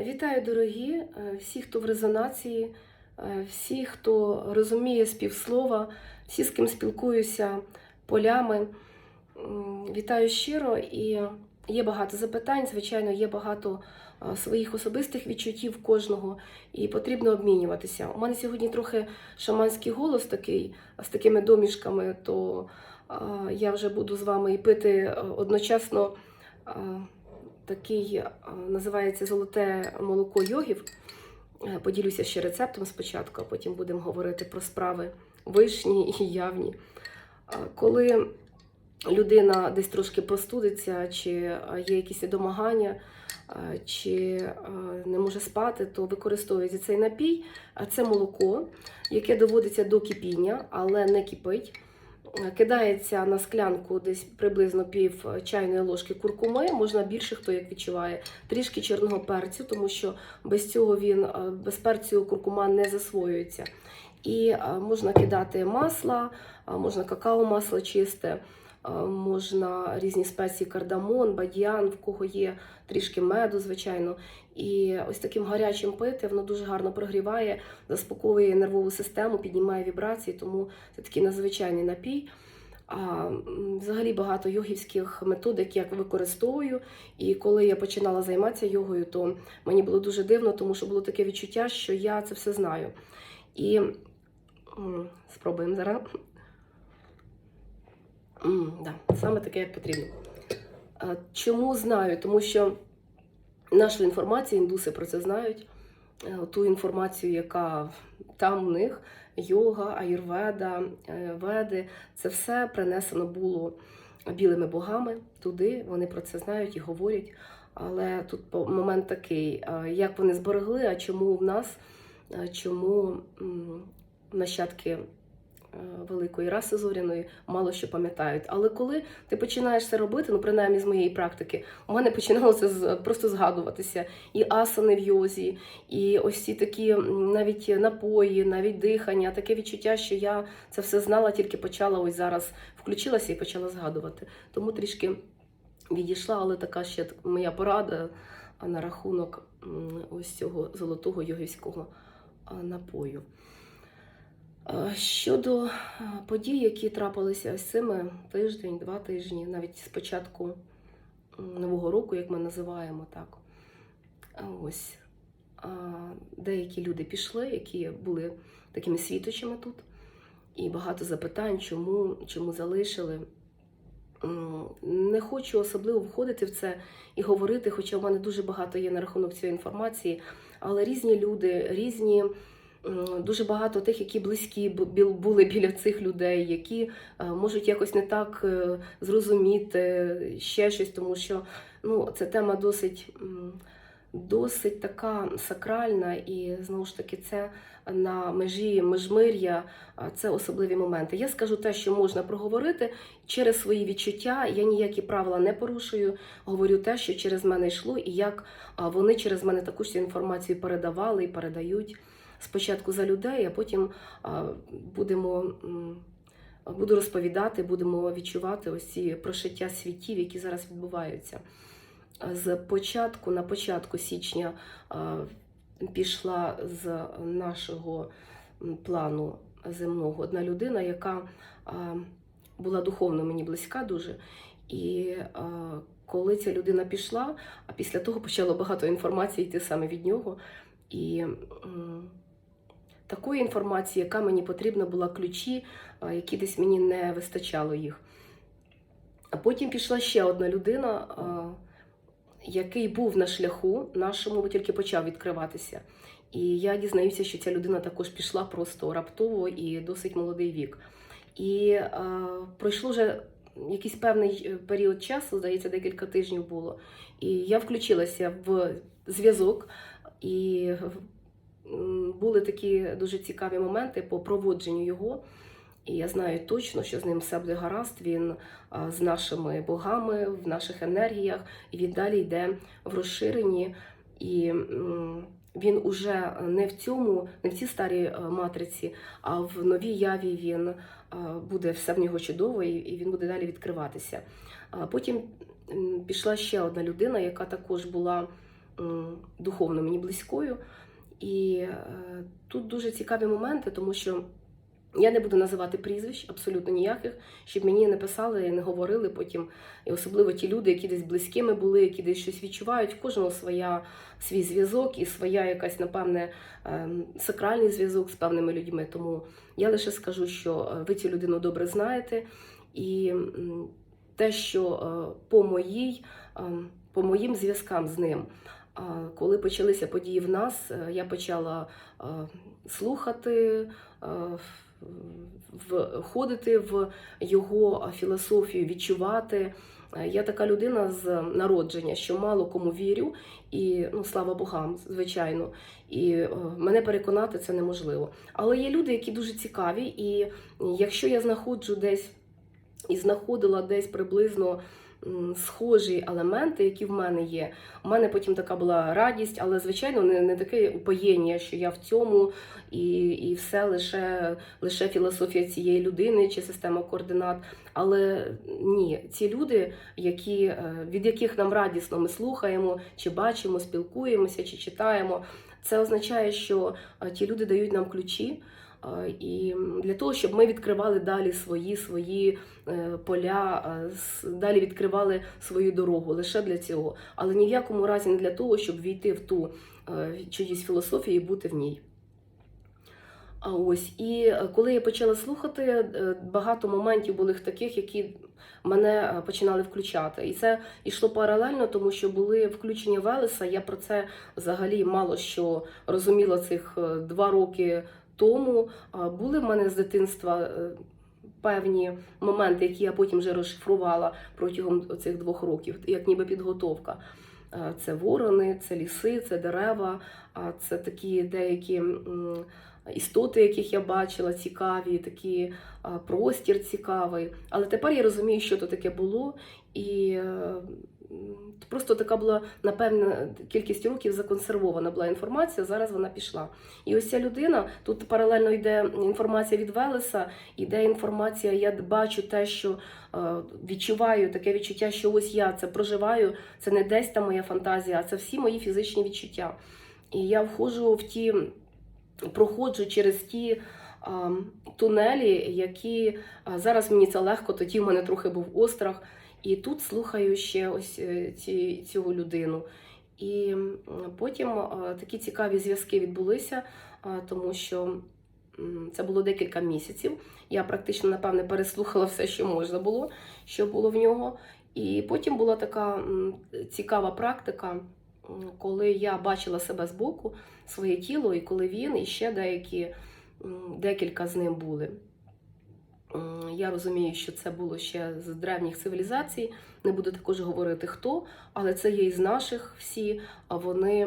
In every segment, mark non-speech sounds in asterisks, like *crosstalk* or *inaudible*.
Вітаю, дорогі, е, всі, хто в резонації, е, всі, хто розуміє співслова, всі, з ким спілкуюся полями. Вітаю щиро і є багато запитань, звичайно, є багато е, своїх особистих відчуттів кожного, і потрібно обмінюватися. У мене сьогодні трохи шаманський голос такий з такими домішками, то я вже буду з вами і пити одночасно. Такий е, називається золоте молоко йогів. Е, Поділюся ще рецептом спочатку, а потім будемо говорити про справи вишні і явні. Е, Коли людина десь трошки простудиться, чи є якісь домагання, чи не може спати, то використовується цей напій. Це молоко, яке доводиться до кипіння, але не кипить. Кидається на склянку десь приблизно пів чайної ложки куркуми, можна більше, хто як відчуває, трішки чорного перцю, тому що без цього він е, без перцю куркума не засвоюється. І е, можна кидати масло, е, можна какао-масло чисте, е, можна різні спеції, кардамон, бадьян, в кого є трішки меду, звичайно. І ось таким гарячим пити воно дуже гарно прогріває, заспокоює нервову систему, піднімає вібрації, тому це такий надзвичайний напій. А взагалі багато йогівських методик я використовую. І коли я починала займатися йогою, то мені було дуже дивно, тому що було таке відчуття, що я це все знаю. І спробуємо зараз. М, да, саме таке, як потрібно. А, Чому знаю? Тому що нашу інформацію, індуси про це знають. Е, Ту інформацію, яка там у них, йога, аюрведа, е, веди, це все принесено було білими богами туди. Вони про це знають і говорять. Але тут момент такий: як вони зберегли, а чому в нас, чому нащадки великої раси зоряної мало що пам'ятають. Але коли ти починаєш це робити, ну принаймні з моєї практики, у мене починалося з просто згадуватися і асани в йозі, і ось ці такі навіть напої, навіть дихання, таке відчуття, що я це все знала, тільки почала ось зараз включилася і почала згадувати. Тому трішки відійшла, але така ще моя порада на рахунок ось цього золотого йогівського напою. Щодо подій, які трапилися ось цими тиждень, два тижні, навіть з початку Нового року, як ми називаємо так. Ось деякі люди пішли, які були такими світочами тут, і багато запитань, чому, чому залишили. Не хочу особливо входити в це і говорити, хоча в мене дуже багато є на рахунок цієї інформації, але різні люди, різні. М, Дуже багато тих, які близькі були біля цих людей, які е, можуть якось не так е, зрозуміти ще щось, тому що ну, ця тема досить, досить така сакральна, і знову ж таки, це на межі межмир'я, це особливі моменти. Я скажу те, що можна проговорити через свої відчуття. Я ніякі правила не порушую. Говорю те, що через мене йшло, і як вони через мене таку ж інформацію передавали і передають спочатку за людей, а потім будемо. Буду розповідати, будемо відчувати ось ці прошиття світів, які зараз відбуваються. З початку, на початку січня пішла з нашого плану земного одна людина, яка була духовно мені близька дуже. І коли ця людина пішла, а після того почало багато інформації йти саме від нього. І такої інформації, яка мені потрібна була ключі, які десь мені не вистачало їх. А потім пішла ще одна людина, який був на шляху нашому, тільки почав відкриватися. І я дізнаюся, що ця людина також пішла просто раптово і досить молодий вік. І е, пройшло вже якийсь певний е, період часу, здається, декілька тижнів було. І я включилася в зв'язок, і були такі дуже цікаві моменти по проводженню його. І я знаю точно, що з ним все буде гаразд. Він з нашими богами, в наших енергіях, і він далі йде в розширенні. І він уже не в цьому, не в цій старій е, матриці, а в новій яві він буде все в нього чудово, і він буде далі відкриватися. Потім пішла ще одна людина, яка також була духовно мені близькою. І е, тут дуже цікаві моменти, тому що я не буду називати прізвищ абсолютно ніяких, щоб мені не писали не говорили потім. І особливо ті люди, які десь близькими були, які десь щось відчувають. Кожного своя свій зв'язок і своя якась, напевне, ем, сакральний зв'язок з певними людьми. Тому я лише скажу, що е, ви цю людину добре знаєте, і те, що е, по моїй, ем, по моїм зв'язкам з ним. Коли почалися події в нас, е, я почала е, слухати, е, входити в його філософію, відчувати. Я така людина з народження, що мало кому вірю, і ну слава богам, звичайно. І мене переконати це неможливо. Але є люди, які дуже цікаві, і якщо я знаходжу десь і знаходила десь приблизно схожі елементи, які в мене є. У мене потім така була радість, але звичайно не, не таке упоєння, що я в цьому і, і все лише, лише філософія цієї людини чи система координат. Але ні, ці люди, які, е, від яких нам радісно ми слухаємо, чи бачимо, спілкуємося, чи читаємо, це означає, що е, ті люди дають нам ключі. Е, І для того, щоб ми відкривали далі свої свої е, поля, е, далі відкривали свою дорогу лише для цього, але ні в якому разі не для того, щоб війти в ту чиїсь філософію і бути в ній. А ось і коли я почала слухати, багато моментів були таких, які мене починали включати. І це йшло паралельно, тому що були включення Велеса. Я про це взагалі мало що розуміла цих два роки тому. Були в мене з дитинства е, певні моменти, які я потім вже розшифрувала протягом цих двох років, як ніби підготовка. Е, Це ворони, це ліси, це дерева, це такі деякі істоти, яких я бачила, цікаві, такі простір цікавий. Але тепер я розумію, що то таке було, і е, просто така була напевно кількість років законсервована була інформація. Зараз вона пішла. І ось ця людина тут паралельно йде інформація від Велеса, іде інформація. Я бачу те, що е, відчуваю таке відчуття, що ось я це проживаю. Це не десь там моя фантазія, а це всі мої фізичні відчуття. І я входжу в ті, проходжу через ті тунелі, які зараз мені це легко, тоді в мене трохи був острах. І тут слухаю ще ось е, ці, цю людину. І потім такі цікаві зв'язки відбулися, тому що це було декілька місяців. Я практично, напевне, переслухала все, що можна було, що було в нього. І потім була така цікава практика, коли я бачила себе збоку, своє тіло, і коли він, і ще деякі, декілька з ним були. Я розумію, що це було ще з древніх цивілізацій. Не буду також говорити хто, але це є із наших всі. А вони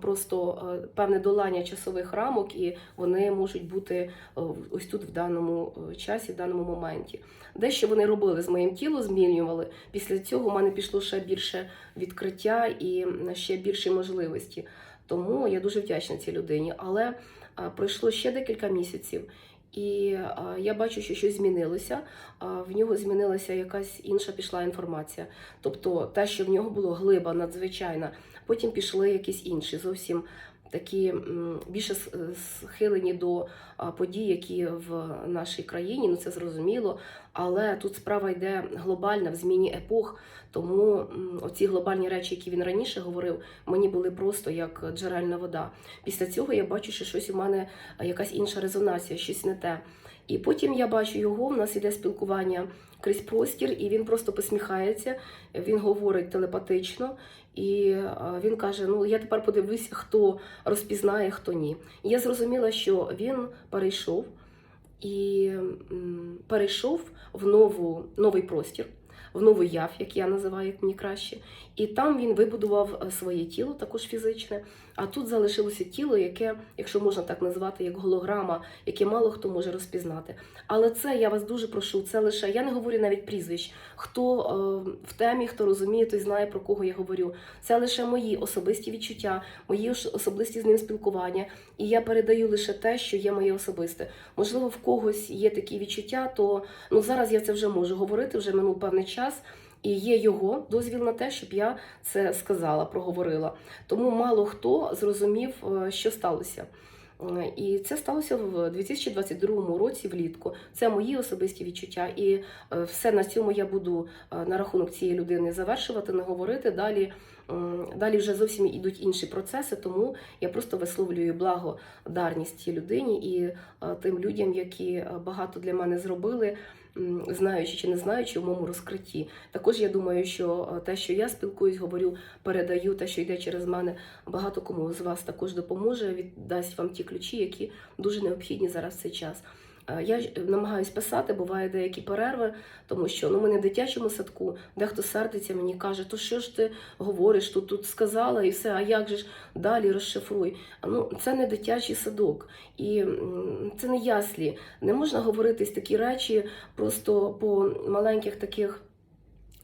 просто е, певне долання часових рамок, і вони можуть бути е, ось тут в даному е, часі, в даному моменті. Дещо вони робили з моїм тілом, змінювали. Після цього в мене пішло ще більше відкриття і ще більші можливості. Тому я дуже вдячна цій людині. Але пройшло ще декілька місяців, і а, я бачу, що щось змінилося. А, в нього змінилася якась інша пішла інформація. Тобто те, що в нього було глиба надзвичайна, потім пішли якісь інші, зовсім такі більше схилені до подій, які в нашій країні. Ну це зрозуміло. Але тут справа йде глобальна в зміні епох. Тому оці глобальні речі, які він раніше говорив, мені були просто як джерельна вода. Після цього я бачу, що щось у мене якась інша резонація, щось не те. І потім я бачу його, в нас іде спілкування крізь простір, і він просто посміхається, він говорить телепатично, і він каже: Ну, я тепер подивлюся, хто розпізнає, хто ні. І я зрозуміла, що він перейшов і перейшов в нову, новий простір, в новий яв, як я називаю, як мені краще. І там він вибудував е, своє тіло, також фізичне. А тут залишилося тіло, яке, якщо можна так назвати, як голограма, яке мало хто може розпізнати. Але це я вас дуже прошу. Це лише я не говорю навіть прізвищ. Хто е, в темі, хто розуміє, той знає про кого я говорю. Це лише мої особисті відчуття, мої особисті з ним спілкування. І я передаю лише те, що є моє особисте. Можливо, в когось є такі відчуття, то ну зараз я це вже можу говорити, вже минув певний час. І є його дозвіл на те, щоб я це сказала, проговорила. Тому мало хто зрозумів, е, що сталося. Е, І це сталося в 2022 році влітку. Це мої особисті відчуття. І е, все на цьому я буду на рахунок цієї людини завершувати, не говорити. Далі, далі вже зовсім ідуть інші процеси, тому я просто висловлюю благодарність цій людині і тим людям, які багато для мене зробили. Знаючи чи не знаючи у моєму розкритті, також я думаю, що е, те, що я спілкуюсь, говорю, передаю, те, що йде через мене, багато кому з вас також допоможе, віддасть вам ті ключі, які дуже необхідні зараз в цей час. Е, Я ж намагаюсь писати, буває деякі перерви, тому що ну, ми не в дитячому садку, дехто сердиться мені каже, то що ж ти говориш, тут, тут сказала і все, а як же ж далі розшифруй. Ну, це не дитячий садок, і це не яслі. Не можна говорити такі речі просто по маленьких таких.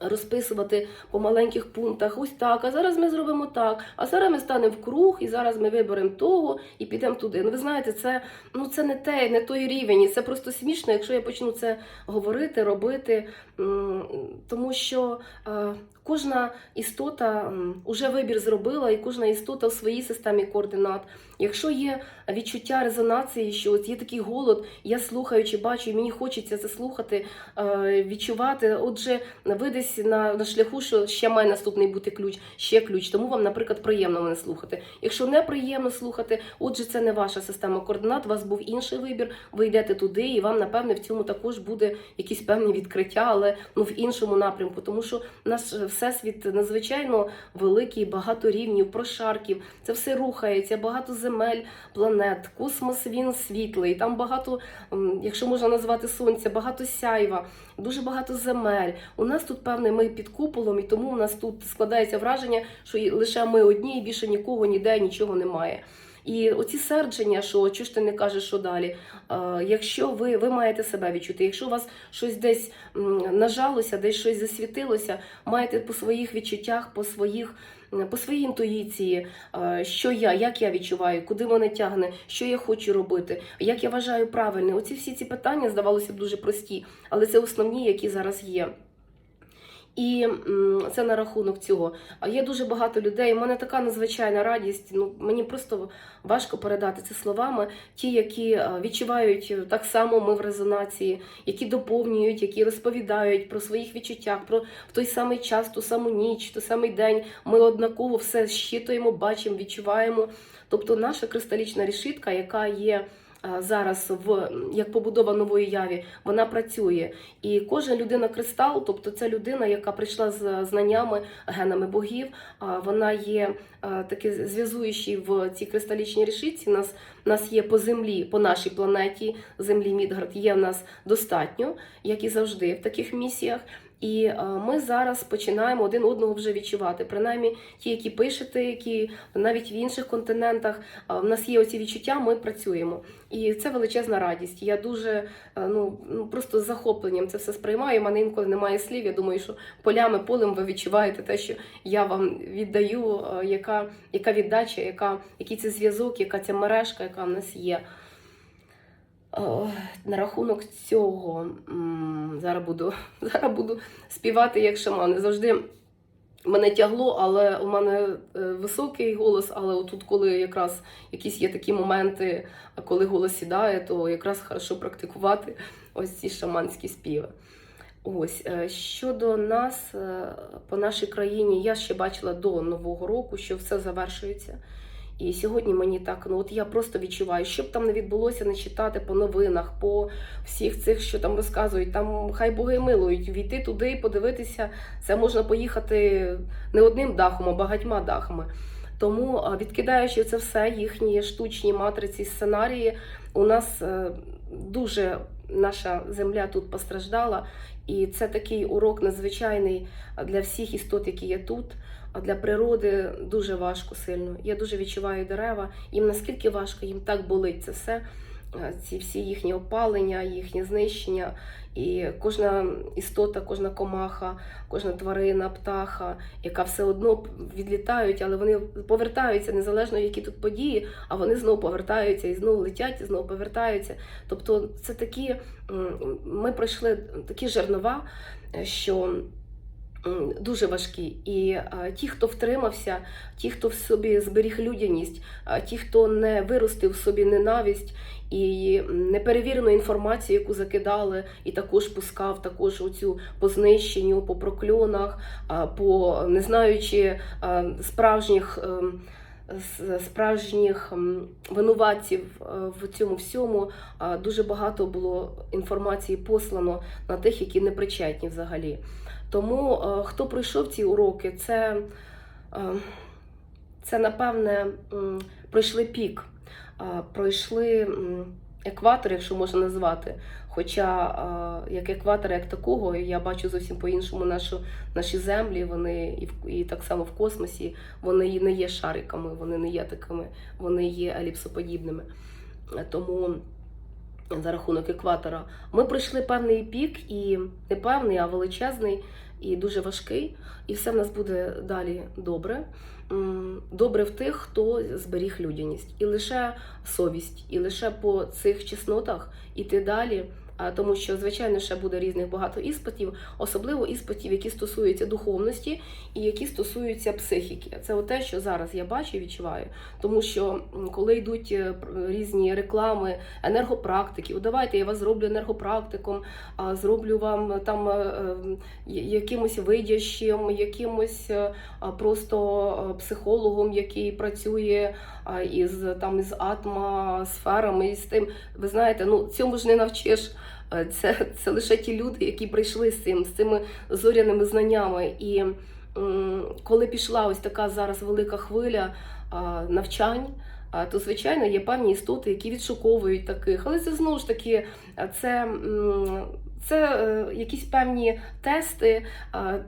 Розписувати по маленьких пунктах, ось так, а зараз ми зробимо так, а зараз ми станемо в круг, і зараз ми виберемо того і підемо туди. Ну, ви знаєте, це, ну, це не те, не той рівень, це просто смішно, якщо я почну це говорити, робити, тому що е, кожна істота м, уже вибір зробила, і кожна істота в своїй системі координат. Якщо є відчуття резонації, що от є такий голод, я слухаю чи бачу, і мені хочеться це слухати, е, відчувати. Отже, ви десь на, на шляху, що ще має наступний бути ключ, ще ключ. Тому вам, наприклад, приємно мене слухати. Якщо не приємно слухати, отже, це не ваша система координат, у вас був інший вибір, ви йдете туди, і вам, напевне, в цьому також буде якісь певні відкриття, але ну в іншому напрямку, тому що наш всесвіт надзвичайно великий, багато рівнів, прошарків. Це все рухається, багато земель, планет, космос він світлий. Там багато, якщо можна назвати сонця, багато сяйва, дуже багато земель. У нас тут певне ми під куполом, і тому у нас тут складається враження, що лише ми одні, і більше нікого ніде нічого немає. І оці сердження, що чого ж ти не кажеш, що далі. Е, якщо ви, ви маєте себе відчути, якщо у вас щось десь нажалося, десь щось засвітилося, маєте по своїх відчуттях, по своїх. М, По своїй інтуїції, е, що я, як я відчуваю, куди мене тягне, що я хочу робити, як я вважаю правильне. Оці всі ці питання здавалося б дуже прості, але це основні, які зараз є. І це на рахунок цього. А є дуже багато людей. У мене така надзвичайна радість. Ну мені просто важко передати це словами. Ті, які е, відчувають е, так само, ми в резонації, які доповнюють, які розповідають про своїх відчуттях, про в той самий час, ту саму ніч, той самий день. Ми однаково все щитуємо, бачимо, відчуваємо. Тобто, наша кристалічна решітка, яка є. Зараз в як побудова нової яві вона працює, і кожна людина кристал, тобто це людина, яка прийшла з знаннями, генами богів. Вона є е, таки зв'язуючий в цій кристалічній решітці. Нас нас є по землі, по нашій планеті Землі Мідгард. Є в нас достатньо, як і завжди в таких місіях. І е, ми зараз починаємо один одного вже відчувати. Принаймні, ті, які пишете, які навіть в інших континентах е, в нас є оці відчуття, ми працюємо. І це величезна радість. Я дуже е, ну, ну просто з захопленням це все сприймаю. У мене інколи немає слів. Я думаю, що полями полем ви відчуваєте те, що я вам віддаю, яка, яка віддача, яка, який це зв'язок, яка ця мережка, яка в нас є. На рахунок цього зараз буду, *laughs* зараз буду співати як шаман. Завжди мене тягло, але у мене е, високий голос, але отут, коли якраз якісь є такі моменти, коли голос сідає, то якраз хорошо практикувати ось ці шаманські співи. Ось е, щодо нас е, по нашій країні, я ще бачила до Нового року, що все завершується. І сьогодні мені так, ну от я просто відчуваю, що б там не відбулося, не читати по новинах, по всіх цих, що там розказують, там хай боги милують, війти туди, подивитися, це можна поїхати не одним дахом, а багатьма дахами. Тому, відкидаючи це все, їхні штучні матриці, сценарії, у нас е, дуже наша земля тут постраждала, і це такий урок надзвичайний для всіх істот, які є тут. А для природи дуже важко сильно. Я дуже відчуваю дерева. Їм наскільки важко, їм так болить це все. Ці всі їхні опалення, їхнє знищення. І кожна істота, кожна комаха, кожна тварина, птаха, яка все одно відлітають, але вони повертаються незалежно, які тут події, а вони знову повертаються і знову летять, і знову повертаються. Тобто, це такі ми пройшли такі жернова, е, що дуже важкі. І е, ті, хто втримався, ті, хто в собі зберіг людяність, е, ті, хто не виростив в собі ненависть і неперевірену інформацію, яку закидали, і також пускав також оцю по знищенню, по прокльонах, а, по не знаючи а, справжніх. ем, с- Справжніх винуватців е, в цьому всьому дуже багато було інформації послано на тих, які не причетні взагалі. Тому е, хто пройшов ці уроки, це, е, це напевне пройшли пік, пройшли екватор, якщо можна назвати. Хоча е, як екватор, як такого, я бачу зовсім по-іншому нашу, наші землі, вони і, в, і так само в космосі, вони не є шариками, вони не є такими, вони є еліпсоподібними. Е, Тому за рахунок екватора ми пройшли певний пік, і не певний, а величезний і дуже важкий. І все в нас буде далі добре. Добре в тих, хто зберіг людяність, і лише совість, і лише по цих чеснотах іти далі. Тому що, звичайно, ще буде різних багато іспитів, особливо іспитів, які стосуються духовності і які стосуються психіки. Це те, що зараз я бачу і відчуваю. Тому що коли йдуть е, різні реклами, енергопрактиків, давайте я вас зроблю енергопрактиком, а, зроблю вам там е, е, якимось видящим, якимось просто психологом, який працює із там із атмосферами, і з тим. Ви знаєте, ну цьому ж не навчиш. Е, Це, це лише ті люди, які прийшли з цим, з цими зоряними знаннями. І коли пішла ось така зараз велика хвиля навчань. То, звичайно, є певні істоти, які відшуковують таких. Але це знову ж таки, це, це е, якісь певні тести.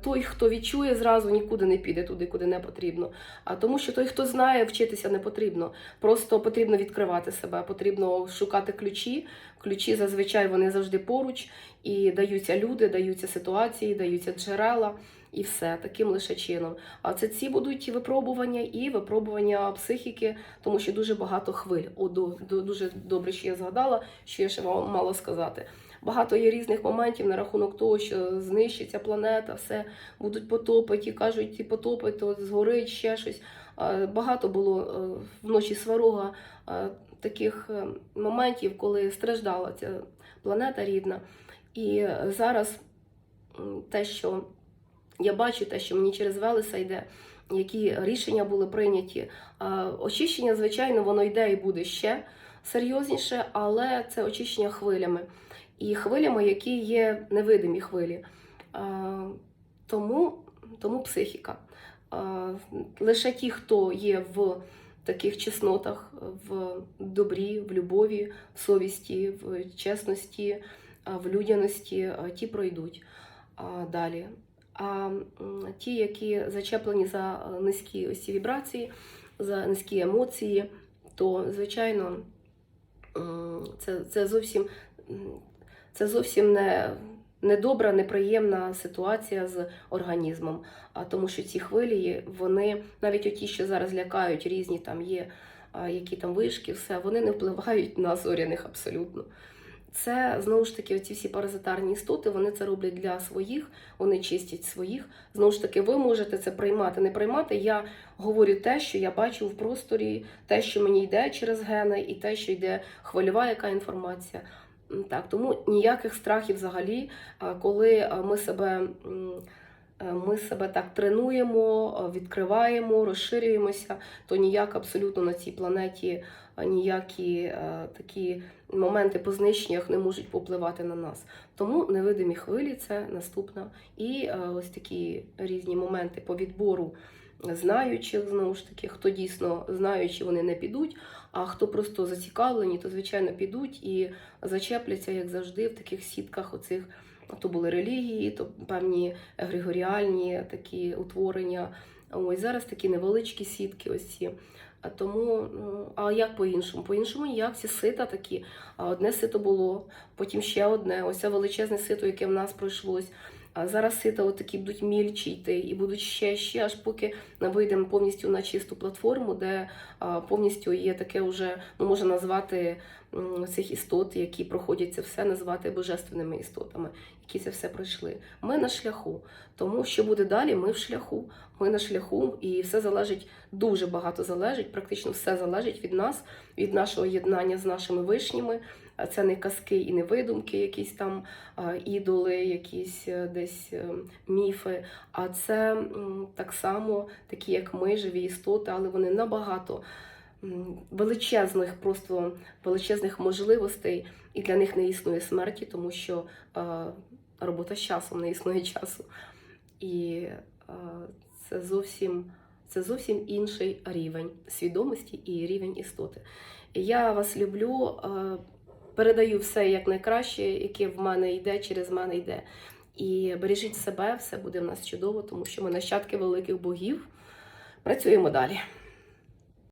Той, хто відчує, зразу нікуди не піде туди, куди не потрібно. А тому, що той, хто знає, вчитися не потрібно. Просто потрібно відкривати себе, потрібно шукати ключі. Ключі зазвичай вони завжди поруч, і даються люди, даються ситуації, даються джерела. І все таким лише чином. А це ці будуть випробування і випробування психіки, тому що дуже багато хвиль. О, дуже добре, що я згадала, що я ще мала, мала сказати. Багато є різних моментів на рахунок того, що знищиться планета, все будуть потопи, ті кажуть, ті потопи, то згорить ще щось. Багато було е, вночі сварога е, таких е, моментів, коли страждала ця планета рідна. І зараз те, що я бачу, те, що мені через Велеса йде, які рішення були прийняті. Очищення, звичайно, воно йде і буде ще серйозніше, але це очищення хвилями. І хвилями, які є невидимі хвилі. Тому, тому психіка. Лише ті, хто є в таких чеснотах, в добрі, в любові, в совісті, в чесності, в людяності, ті пройдуть далі. А ті, які зачеплені за низькі ось ці вібрації, за низькі емоції, то звичайно це, це зовсім це зовсім не. Недобра, неприємна ситуація з організмом, а тому що ці хвилі, вони навіть оті, що зараз лякають, різні там є, які там вишки, все, вони не впливають на зоряних абсолютно. Це знову ж таки, оці всі паразитарні істоти, вони це роблять для своїх, вони чистять своїх. Знову ж таки, ви можете це приймати, не приймати. Я говорю те, що я бачу в просторі, те, що мені йде через гени, і те, що йде хвильова, яка інформація. Так, тому ніяких страхів взагалі, коли ми себе. е, Ми себе так тренуємо, е, відкриваємо, розширюємося, то ніяк абсолютно на цій планеті ніякі е, такі моменти по знищеннях не можуть попливати на нас. Тому невидимі хвилі це наступна. І е, ось такі різні моменти по відбору знаючих, знову ж таки, хто дійсно знаючи, вони не підуть, а хто просто зацікавлені, то звичайно підуть і зачепляться, як завжди, в таких сітках оцих. То були релігії, то певні егрегоріальні такі утворення. Ось зараз такі невеличкі сітки, ось ці. Тому, ну, а як по-іншому? По-іншому ніяк, всі сита такі. А одне сито було, потім ще одне. Ось це величезне сито, яке в нас пройшлось. А зараз сита от такі будуть мільчі і будуть ще, ще, аж поки ми вийдемо повністю на чисту платформу, де а, повністю є таке вже, ну можна назвати цих істот, які проходять це все, назвати божественними істотами, які це все пройшли. Ми на шляху. Тому що буде далі, ми в шляху. Ми на шляху, і все залежить, дуже багато залежить, практично все залежить від нас, від нашого єднання з нашими вишніми. Це не казки і не видумки, якісь там ідоли, якісь е, десь е, міфи. А це так само такі, як ми, живі істоти, але вони набагато величезних, просто величезних можливостей, і для них не існує смерті, тому що робота з часом не існує часу. І це зовсім, це зовсім інший рівень свідомості і рівень істоти. Я вас люблю, е, передаю все як найкраще, яке в мене йде, через мене йде. І бережіть себе, все буде в нас чудово, тому що ми нащадки великих богів. Працюємо далі.